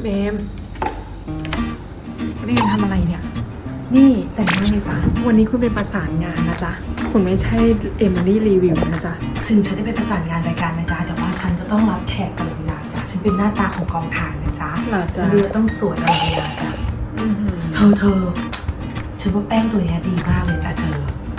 คุณเอมคุณเอมทำอะไรเนี่ย นี่แต่งหน้าเลยจ้ะวันนี้คุณเป็นประสานงานนะจ๊ะ คุณไม่ใช่เอมิลี่รีวิวนะจ๊ะ ถึงฉันได้เป็นประสานงานรายการนะจ๊ะแต่ว่าฉันก็ต้องรับแขกตลอดเวลาจ้ะฉันเป็นหน้าตาของกองถ่ายนะจ๊ะเหรอจ๊ะ ฉันดูแล้วต้องสวยตลอดเวลาจ้ะอื้อหือเธอเธอฉันว่าแป้งตัวเนี้ยดีมากเลยจ้ะเธอ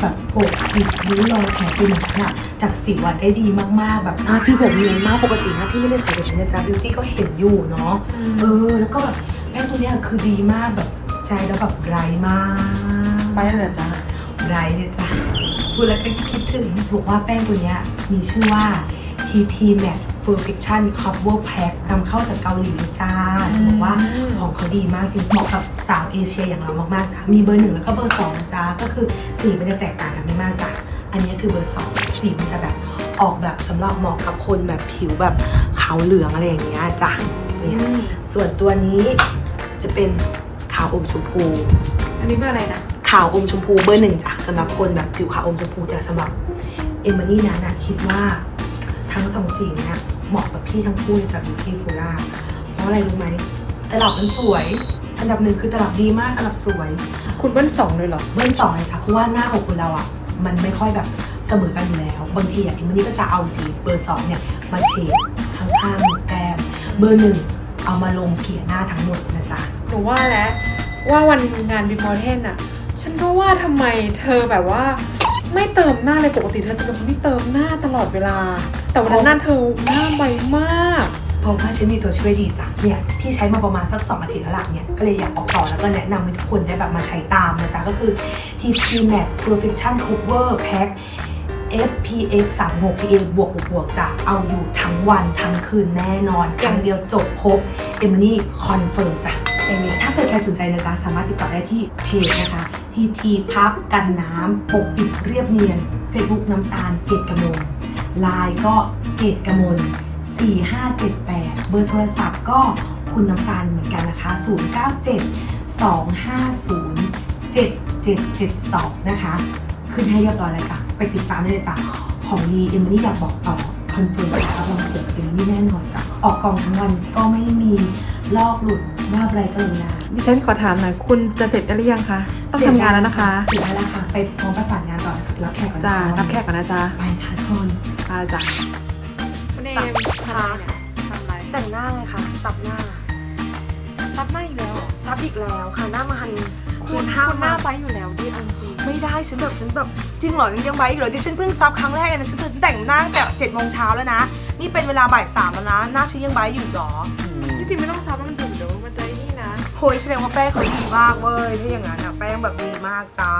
แบบปกปิดริ้วรอยแผลเป็นของฉันอะจากสิวอะได้ดีมากๆ แบบหน้าพี่ผมเนียนมากปกติหน้าพี่ไม่ได้ใส่แบบนี้นะจ๊ะบิวตี้ก็เห็นอยู่เนาะเออแล้วก็แบบแป้งตัวเนี้ยคือดีมากแบบใช้แล้วแบบไร้มากไปแล้วเหรอจ๊ะไรเนี่ยจ้ะพูดแล้วก็คิดถึงบอกว่าแป้งตัวเนี้ยมีชื่อว่า TT Matte Perfection Cover Pack นำเข้าจากเกาหลีเลยจ้าจะบอกว่า ของเขาดีมากจริงเหมาะกับสาวเอเชียอย่างเรามากๆจ้ะมีเบอร์หนึ่งแล้วก็เบอร์สองนะจ้าก็คือสีมันจะแตกต่างกันไม่มากจ้ะอันนี้คือเบอร์สองสีมันจะแบบออกแบบสำหรับเหมาะกับคนแบบผิวแบบขาวเหลืองอะไรอย่างเงี้ยจ้ะเนี่ยส่วนตัวนี้จะเป็นขาวอมชมพู อันนี้เป็นอะไรนะขาวอมชมพูเบอร์หนึ่งจ้ะสำหรับคนแบบผิวขาวอมชมพูแต่สำหรับเอมิลี่นั้นนะคิดว่าทั้งสองสีเนี้ยเหมาะกับพี่ทั้งคู่เลยจากบิวตี้ฟูล่าเพราะอะไรรู้ไหม ตลับมันสวย อันดับหนึ่งคือตลับดีมากตลับสวย คุณเบิ้ลสองเลยเหรอ เบอร์สองเลยจ้ะเพราะว่าหน้าของคนเราอะ มันไม่ค่อยแบบเสมอกันอยู่แล้ว บางทีอะเอมิลี่ก็จะเอาสีเบอร์สองเนี่ยมาเฉดข้างๆแก้มเบอร์หนึ่งเอามาลงเกลี่ยหน้าทั้งหมดนะจ๊ะหนูว่าแล้วว่าวันงานบิมอเทนอะฉันก็ว่าทำไมเธอแบบว่า ไม่เติมหน้าเลยปกติเธอจะเป็นคนที่เติมหน้าตลอดเวลา แต่วันนั้นหน้าเธอหน้าใบมาก เพราะว่าฉันมีตัวช่วยดีจ้ะเนี่ยพี่ใช้มาประมาณสักสองอาทิตย์แล้วล่ะเนี่ยก็เลยอยากออกต่อแล้วก็แนะนำให้ทุกคนได้แบบมาใช้ตามนะจ๊ะก็คือ TP Matte Perfection Cover Pack SPF 36 PA บวกบวกบวกจะเอาอยู่ทั้งวันทั้งคืนแน่นอนครั้งเดียวจบครบเอมินี่คอนเฟิร์มจ้ะเอมี่ถ้าเกิดใครสนใจนะจ๊ะสามารถติดต่อได้ที่เพจนะคะ TT พับกันน้ำปกปิดเรียบเนียน Facebook น้ำตาลเกตกระมลไลน์ก็เกตกระมล 4578 เบอร์โทรศัพท์ก็คุณน้ำตาลเหมือนกันนะคะ 097 250 7772 นะคะ ขึ้นให้เรียบร้อยแล้วจ้ะ ไปติดตามได้เลยจ้ะ ของดีเอมิลี่อยากบอกต่อ คอนเฟิร์มรับรองเสือกับเอมิลี่แน่นอนจ้ะ ออกกองทั้งวันก็ไม่มีลอกหลุดว่าอะไรก็เลยนะดิฉันขอถามหน่อยคุณจะเสร็จได้หรือยังคะ ต้องทำงานแล้วนะคะ เสร็จแล้วนะคะไปพร้อมประสานงานต่อนะคะรับแขกก่อนจ้านะคะรับแขกก่อนนะจ๊ะไปค่ะทุกคนอาจ้ะ คุณเอมค่ะทำอะไรแต่งหน้าไงคะซับหน้า ซับหน้าอีกแล้วเหรอซับอีกแล้วค่ะหน้ามันคุณหน้าหน้าไปอยู่แล้วดิเอาจริงไม่ได้ฉันแบบฉันแบบจริงเหรอยังไว้อีกเหรอที่ฉันเพิ่งซับครั้งแรกเองนะฉันแต่งหน้าตั้งแต่เจ็ดโมงเช้าแล้วนะ นี่เป็นเวลาบ่ายสามแล้วนะหน้าฉันยังไว้อยู่หรอที่จริงไม่ต้องซับแล้วมันถึงเดี๋ยวมันจะไอ้นี่นะโหยแสดงว่าแป้งเขาดีมากเว้ยถ้าอย่างนั้นอะแป้งแบบดีมากจ้า